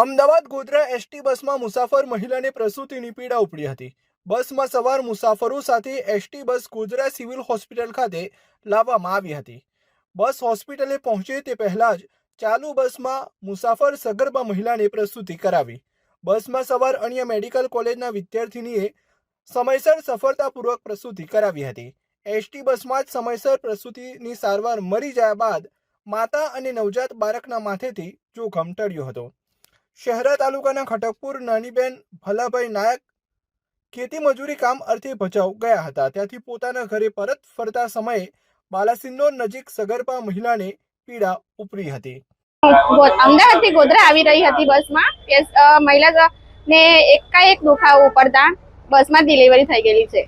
Ahmedabad Godhra ST બસમાં મુસાફર મહિલાને પ્રસૂતિની પીડા ઉપડી હતી. બસમાં સવાર મુસાફરો સાથે ST bus Godhra civil hospital ખાતે લાવવામાં આવી હતી. બસ હોસ્પિટલે પહોંચે તે પહેલા જ ચાલુ બસમાં મુસાફર સગર્ભા મહિલાને પ્રસૂતિ કરાવી. બસમાં સવાર અન્ય મેડિકલ કોલેજના વિદ્યાર્થીનીએ સમયસર સફળતાપૂર્વક પ્રસૂતિ કરાવી હતી. એસટી બસમાં જ સમયસર પ્રસૂતિની સારવાર મરી જાય બાદ માતા અને નવજાત બાળકના માથેથી જોખમ ટળ્યો હતો. શહેરા તાલુકાના ખટકપુર, નાનીબેન, ભલાભાઈ નાયક ખેતી મજૂરી કામ અર્થે ભચાઉ ગયા હતા. ત્યાંથી પોતાના ઘરે પરત ફરતા સમયે બાલાસિનોર નજીક સગર્ભા મહિલાને પીડા ઉપરી હતી. અમદાવાદથી ગોધરા આવી રહી હતી બસમાં. મહિલા ને એકાએક દુખાવો પડતા બસમાં ડિલિવરી થઈ ગયેલી છે.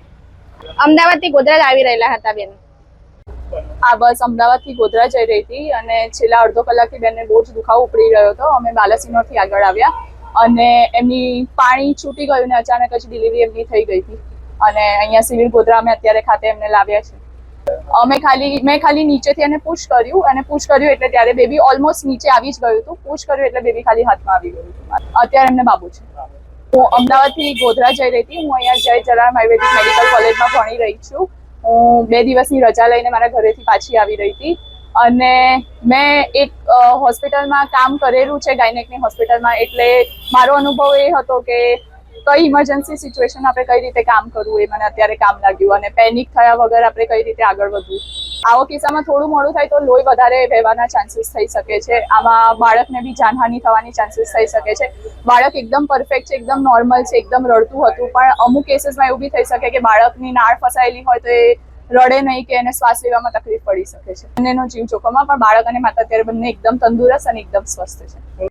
અમદાવાદથી ગોધરા આવી રહેલા હતા બેન. આ બસ અમદાવાદથી ગોધરા જઈ રહી હતી અને છેલ્લા અડધો કલાકથી બેનને બહુ જ દુખાવો ઉપડી રહ્યો હતો. અમે બાલાસિનોરથી આગળ આવ્યા અને એમની પાણી છૂટી ગયું ને અચાનક જ ડિલિવરી એમની થઈ ગઈ હતી. અને અહીંયા સિવિલ ગોધરા અમે અત્યારે ખાતે એમને લાવ્યા છે. અમે ખાલી, મેં ખાલી નીચેથી એને પુશ કર્યું. અને પુશ કર્યું એટલે ત્યારે બેબી ઓલમોસ્ટ નીચે આવી જ ગયું હતું. પુશ કર્યું એટલે બેબી ખાલી હાથમાં આવી ગયું અત્યારે એમને બાબુ છે. હું અમદાવાદથી ગોધરા જઈ રહી હતી. હું અહીંયા જય જલારામ આયુર્વેદિક મેડિકલ કોલેજમાં ભણી રહી છું. હું બે દિવસની રજા લઈને મારા ઘરેથી પાછી આવી રહી હતી. અને મેં એક હોસ્પિટલમાં કામ કરેલું છે ગાયનેકની હોસ્પિટલમાં, એટલે મારો અનુભવ એ હતો કે કઈ ઇમરજન્સી સિચ્યુએશન આપણે કઈ રીતે કામ કરવું એ મને અત્યારે કામ લાગ્યું અને પેનિક થયા વગર આપણે કઈ રીતે આગળ વધવું. આવા કિસ્સામાં થોડું મોડું થાય તો લોહી વધારે વહેવાના ચાન્સીસ થઈ શકે છે. આમાં બાળકને બી જાનહાનિ થવાની ચાન્સીસ થઈ શકે છે. બાળક એકદમ પરફેક્ટ છે, એકદમ નોર્મલ છે, એકદમ રડતું હતું. પણ અમુક કેસીસમાં એવું બી થઈ શકે કે બાળકની નાળ ફસાયેલી હોય તો એ રડે નહીં કે એને શ્વાસ લેવામાં તકલીફ પડી શકે છે. બંનેનો જીવ જોખમમાં, પણ બાળક અને માતા અત્યારે બંને એકદમ તંદુરસ્ત અને એકદમ સ્વસ્થ છે.